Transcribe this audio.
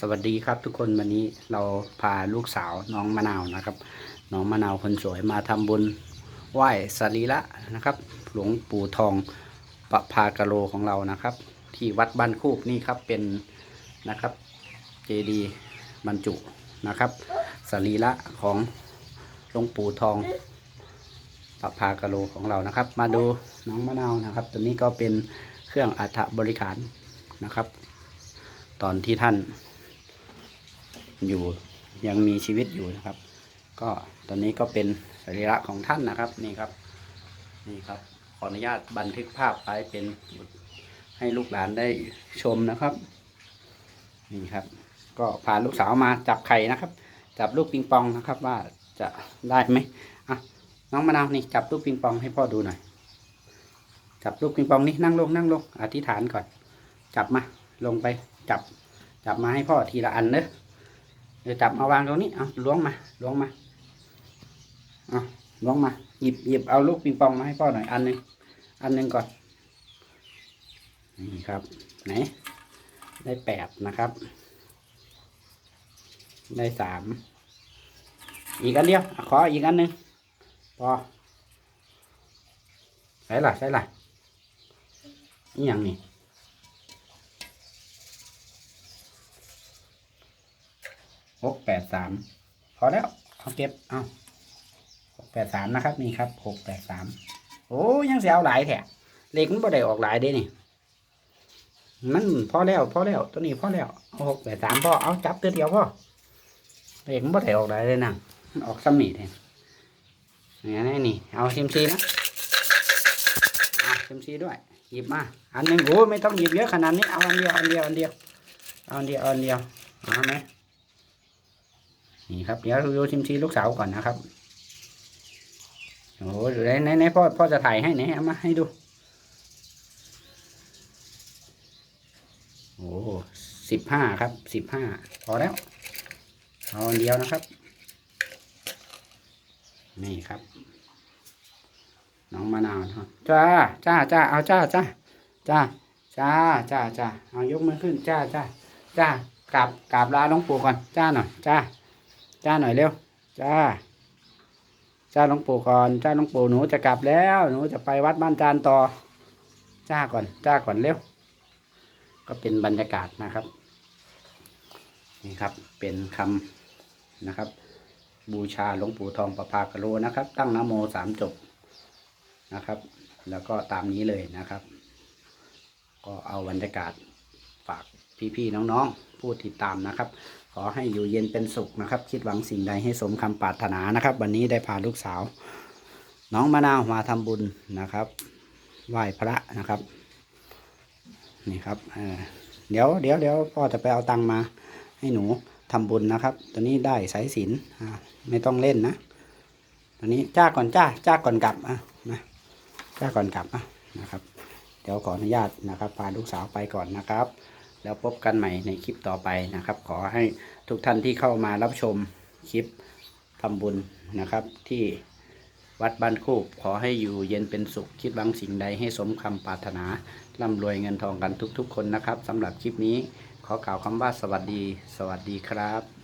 สวัสดีครับทุกคนวันนี้เราพาลูกสาวน้องมะนาวนะครับ น้องมะนาวคนสวยมาทำบุญไหว้สรีระนะครับ หลวงปู่ทองปะพากะโลของเรานะครับ ที่วัดบ้านคูบนี่ครับเป็นนะครับเจดีย์บรรจุนะครับสรีระของหลวงปู่ทองปะพากะโลของเรานะครับ มาดูน้องมะนาวนะครับ ตัวนี้ก็เป็นเครื่องอัฐบริขารนะครับ ตอนที่ท่าน อยู่ยังมีชีวิตอยู่นะครับ ก็ตอนนี้ก็เป็นสรีระของท่านนะครับนี่ครับนี่ครับ ขออนุญาตบันทึกภาพไว้เป็นให้ลูกหลานได้ชมนะครับนี่ครับ ก็พาลูกสาวมาจับไข่นะครับ จับลูกปิงปองนะครับว่าจะได้ไหมอะน้องมะนาวนี่จับลูกปิงปองให้พ่อดูหน่อยจับลูกปิงปองนี่นั่งลงนั่งลงอธิษฐานก่อน จับมาลงไปจับ จับมาให้พ่อทีละอันเนอะ เดี๋ยวจับมาวางตรงนี้เอาล้วงมาล้วงมาเอาล้วงมาหยิบหยิบเอาลูกปิงปองมาให้พ่อหน่อยอันหนึ่งอันหนึ่งก่อนนี่ครับไหนได้แปดนะครับ ได้สามอีกอันเดียวขออีกอันหนึ่งพอใช่ล่ะใช่ล่ะนี่อย่างนี้ หกแปดสามพอแล้วเอาเก็บเอาหกแปดสามนะครับนี่ครับหกแปดสามโอ้ยังเสียเอาหลายแถะเลขมันบ่ได้ออกหลายเด้นี่มันพอแล้วพอแล้วตัวนี้พอแล้วหกแปดสามพอเอาจับตัวเดียวพอเลขมันบ่ได้ออกหลายเลยนะมันออกซ้ำนี่แทนนี่นี่นี่เอาซิมซีนะเอาซิมซีด้วยหยิบมาอันหนึ่งโอ้ไม่ต้องหยิบเยอะขนาดนี้เอาอันเดียวอันเดียวอันเดียวเอาอันเดียวอาอันเดียวเอาไหม นี่ครับเดี๋ยวดูชิมชีลูกสาวก่อนนะครับโอ้ยไหไหนไหนพ่อพ่อจะถ่ายให้ไหนเอามาให้ดูโอ้สิบห้าครับสิบห้าพอแล้วเอาเดียวนะครับ นี่ครับ น้องมะนาวครับจ้าจ้าจ้าเอาจ้าจ้าจ้าจ้าจ้าจ้าเอายกมือขึ้นจ้าจ้าจ้ากราบกราบลาหลวงปู่ก่อนจ้าหน่อยจ้า จ้าหน่อยเร็ว จ้า จ้าหลวงปู่ก่อน จ้าหลวงปู่หนูจะกลับแล้ว หนูจะไปวัดบ้านจานต่อ จ้าก่อน จ้าก่อนเร็ว ก็เป็นบรรยากาศนะครับ นี่ครับ เป็นคำนะครับ บูชาหลวงปู่ทองประภากะโลนะครับ ตั้งนโมสามจบนะครับ แล้วก็ตามนี้เลยนะครับ ก็เอาบรรยากาศ ฝากพี่ๆน้องๆ ผู้ติดตามนะครับ ขอให้อยู่เย็นเป็นสุขนะครับ คิดหวังสิ่งใดให้สมคำปรารถนานะครับ วันนี้ได้พาลูกสาว น้องมะนาวมาทำบุญนะครับไหว้พระนะครับ นี่ครับเดี๋ยวเดี๋ยวเดี๋ยวพ่อจะไปเอาตังมาให้หนูทำบุญนะครับ ตัวนี้ได้สายสินไม่ต้องเล่นนะตัวนี้จ้าก่อนจ้าจ้าก่อนกลับอะนะจ้าก่อนกลับอะนะครับ เดี๋ยวขออนุญาตนะครับพาลูกสาวไปก่อนนะครับ แล้วพบกันใหม่ในคลิปต่อไปนะครับ ขอให้ทุกท่านที่เข้ามารับชมคลิปทำบุญนะครับ ที่วัดบ้านคูบขอให้อยู่เย็นเป็นสุข คิดหวังสิ่งใดให้สมคำปรารถนาร่ำรวยเงินทองกันทุกๆ คนนะครับสำหรับคลิปนี้ขอกล่าวคำว่าสวัสดี สวัสดีครับ